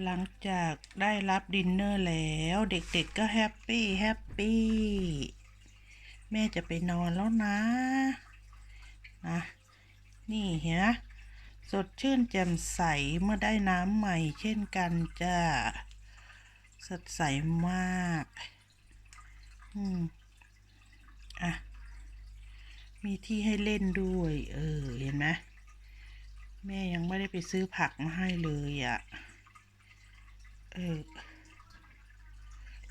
หลังจากได้รับดินเนอร์แล้ว เด็กๆก็แฮปปี้แฮปปี้แม่จะไปนอนแล้วนะนะนี่เห็นไหมสดชื่นแจ่มใสเมื่อได้น้ำใหม่เช่นกันจ้าสดใสมากอืมอะมีที่ให้เล่นด้วย เออ เห็นไหมแม่ยังไม่ได้ไปซื้อผักมาให้เลยอะ่ะ เออ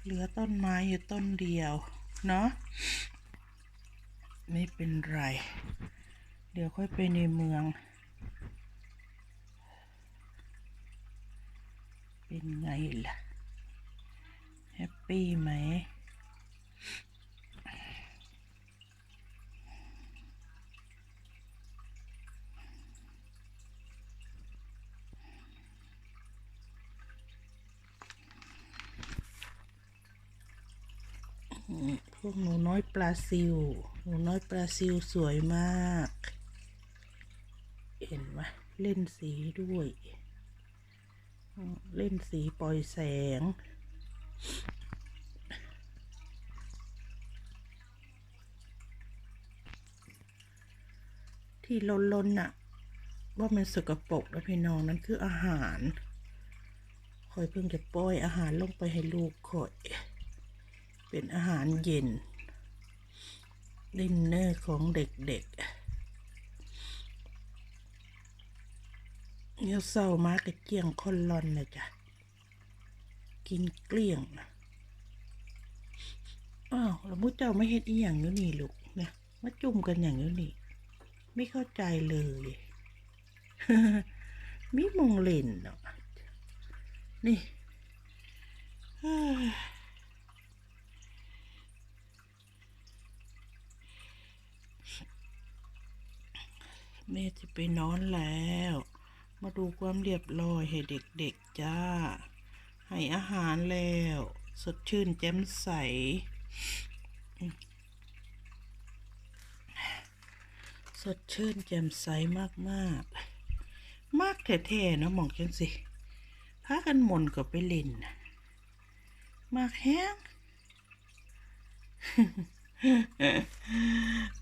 เหลือต้นไม้อยู่ต้นเดียว เนาะไม่เป็นไร เดี๋ยวค่อยไปในเมือง เป็นไงล่ะ แฮปปี้ไหม พวกหนูน้อยปลาซิว หนูน้อยปลาซิวสวยมาก เห็นไหมเล่นสีด้วย เล่นสีปล่อยแสง ที่ลนๆน่ะ ว่ามันสกปรกแล้วพี่น้องนั่นคืออาหารคอยเพิ่งจะปล่อยอาหารลงไปให้ลูกคอย เป็นอาหารเย็น ดินเนอร์ของเด็กๆ เนี่ยเศร้ามากกระเจียงคอนลอนนะจ๊ะ กินเกลี้ยง อ้าวแล้วมุเจ้าไม่เห็นอีหยังอยู่นี่ลูกเนี่ยมาจุ่มกันอย่างอยู่นี่ ไม่เข้าใจเลยมิมงเล่นเนาะนี่ เฮ้ย แม่จะไปนอนแล้ว มาดูความเรียบร้อยให้เด็กๆจ้า ให้อาหารแล้ว สดชื่นแจ่มใส สดชื่นแจ่มใสมากๆ มากแท้ๆนะมองจังสิพากันหมนก็ไปเล่น มากแห้ง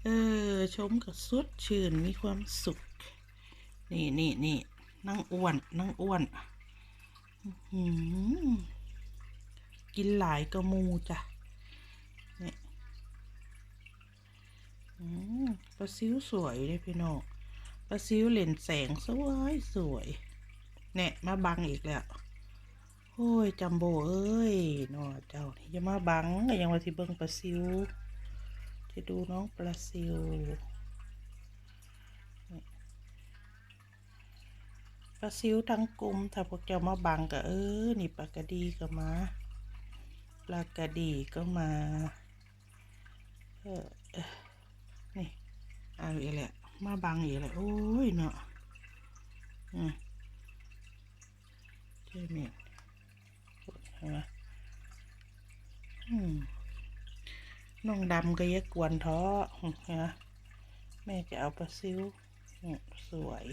เออ ชมกับสดชื่นมีความสุข นี่นี่นี่นั่งอ้วน นั่งอ้วนกินหลายกระมูจ้ะนี่ปลาซิวสวยเลยพี่น้องปลาซิวเหล่นแสงสวยสวยเนี่ยมาบังอีกแล้วโอ้ยจัมโบเอ้ยนอเจ้านี่จะมาบังก็ยังว่าที่เบิ่งปลาซิว จะดูน้องปลาซิวปลาซิวทั้งกลุ่มถ้าพวกเจ้ามาบังก็เออ นี่ปลากระดีก็มา ปลากระดีก็มาเออเออนี่เอาอีกแล้วมาบังอีกแล้วโอ้ยเนาะอืมเจ้าเนี่ยเห็นไหมอืม น้องดำก็อยักกวนท้อนะแม่จะเอาปลาซิวสวย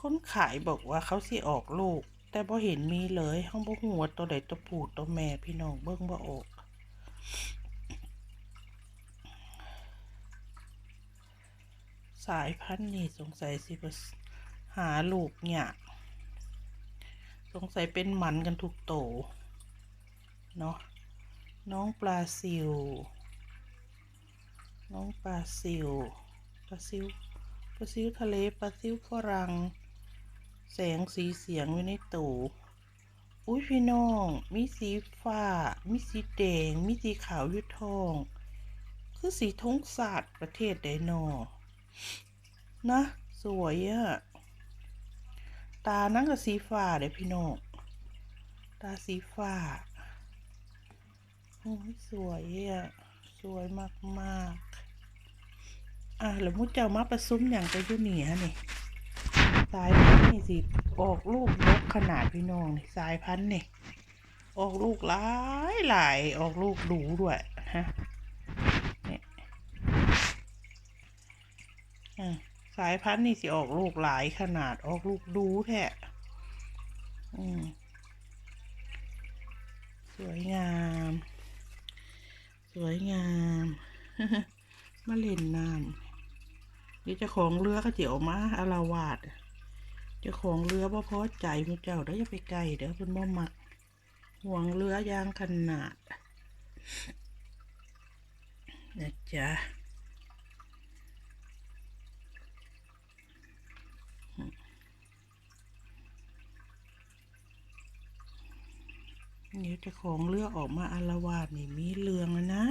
คนขายบอกว่าเขาสิออกลูก แต่บ่เห็นมีเลยห้องบ่หัวตัวใดตัวผู้ตัวแม่พี่น้องเบิ่งบ่ออกสายพันธุ์นี่สงสัยสิบ่หาลูกเนี่ย สงสัยเป็นหมันกันทุกโต เนาะ น้องปลาซิว น้องปลาซิว ปลาซิว ปลาซิวทะเล ปลาซิวฝรั่ง แสงสีเสียงอยู่ในตูอุ้ยพี่น้อง มีสีฟ้า มีสีแดง มีสีขาวยุทอง คือสีธงศาสตร์ประเทศไดโนอนะ สวยอะ ตานั่งกับสีฟ้าเด้พี่น้องตาสีฟ้าโอ้ยสวยอะสวยมากมากอะแล้วมุดเจ้ามาประซุมอย่างก็อยู่นี่ฮะนี่สายพันธุ์นี่สิออกลูกนกขนาดพี่น้องนี่สายพันธุ์นี่ออกลูกหลายหลายออกลูกดูด้วยฮะนี่อะ สายพันธุ์นี่สิออกลูกหลายขนาดออกลูกดูแท้สวยงาม สวยงามมาเล่นน้ำนี่จ้าของเรือก็เจียวมาอาราวาดจ้าของเรือบ่พอใจมุเจ้าเด้ออย่าไปใกลเด้อเพิ่นบ่มักห่วงเรือยางขนาดนะจ๊ะ เดี๋ยวจะของเรือออกมาอารวาดนี่มีเรืองแล้วนะ